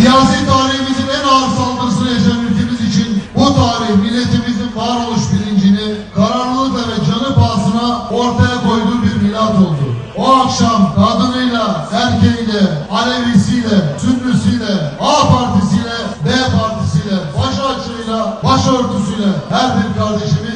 Siyasi tarihimizin en ağır saldırısını yaşayan ülkemiz için bu tarih milletimizin varoluş bilincini kararlılıkla ve canı pahasına ortaya koyduğu bir milat oldu. O akşam kadınıyla, erkeğiyle, Alevisiyle, Sünnüsüyle, A partisiyle, B partisiyle, başörtüsüyle, başörtüsüyle her bir kardeşimiz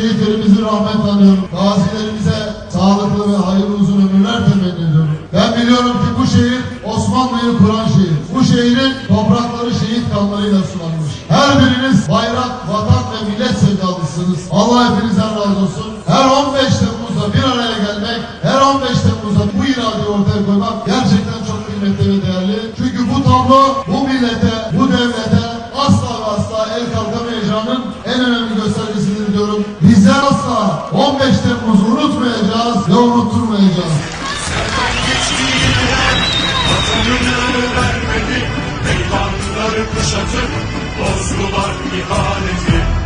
şehitlerimizi rahmet anıyorum. Gazilerimize sağlıklı ve hayırlı uzun ömürler temenni ediyorum. Ben biliyorum ki bu şehir Osmanlı'yı kuran şehir. Bu şehrin toprakları şehit kanlarıyla sulanmış. Her biriniz bayrak, vatan ve millet sevdalısınız. Allah hepinizden razı olsun. Her 15 Temmuz'da bir araya gelmek, her 15 Temmuz'da bu iradeyi ortaya koymak gerçekten çok kıymetli ve değerli. Çünkü bu tablo bu millete, bu devlete asla ve asla el kalkamayacağının en önemli göstergesidir diyorum. Bizler asla 15 Temmuz'u unutmayacağız ve unutturmayacağız. Kuşatıp Bozdular ihaneti